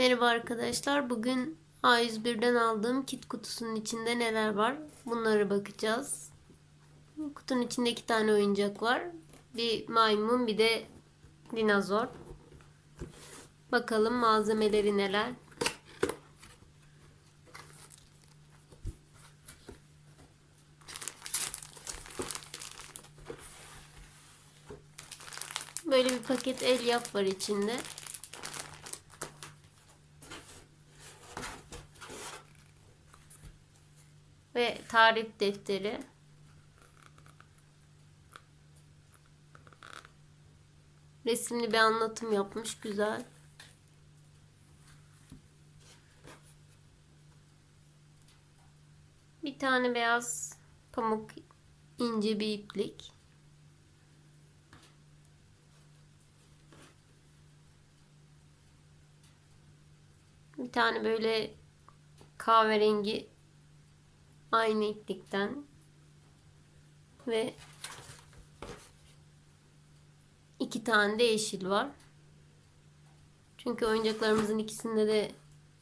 Merhaba arkadaşlar. Bugün A101'den aldığım kit kutusunun içinde neler var? Bunlara bakacağız. Kutunun içinde iki tane oyuncak var. Bir maymun bir de dinozor. Bakalım malzemeleri neler? Böyle bir paket el yap var içinde. Ve tarif defteri. Resimli bir anlatım yapmış güzel. Bir tane beyaz pamuk ince bir iplik. Bir tane böyle kahverengi aynı iplikten ve iki tane de yeşil var. Çünkü oyuncaklarımızın ikisinde de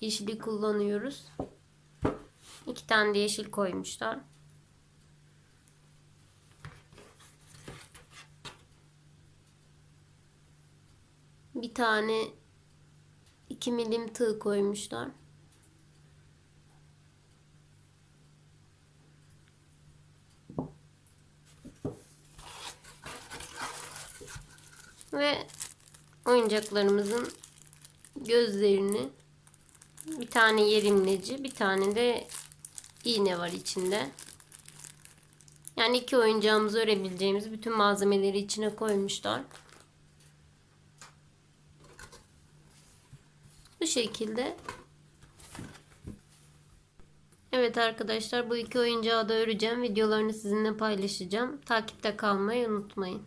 yeşili kullanıyoruz. İki tane de yeşil koymuşlar. Bir tane 2 milim tığ koymuşlar. Ve oyuncaklarımızın gözlerini bir tane yerimleci bir tane de iğne var içinde. Yani iki oyuncağımızı örebileceğimiz bütün malzemeleri içine koymuşlar. Bu şekilde. Evet arkadaşlar bu iki oyuncağı da öreceğim. Videolarını sizinle paylaşacağım. Takipte kalmayı unutmayın.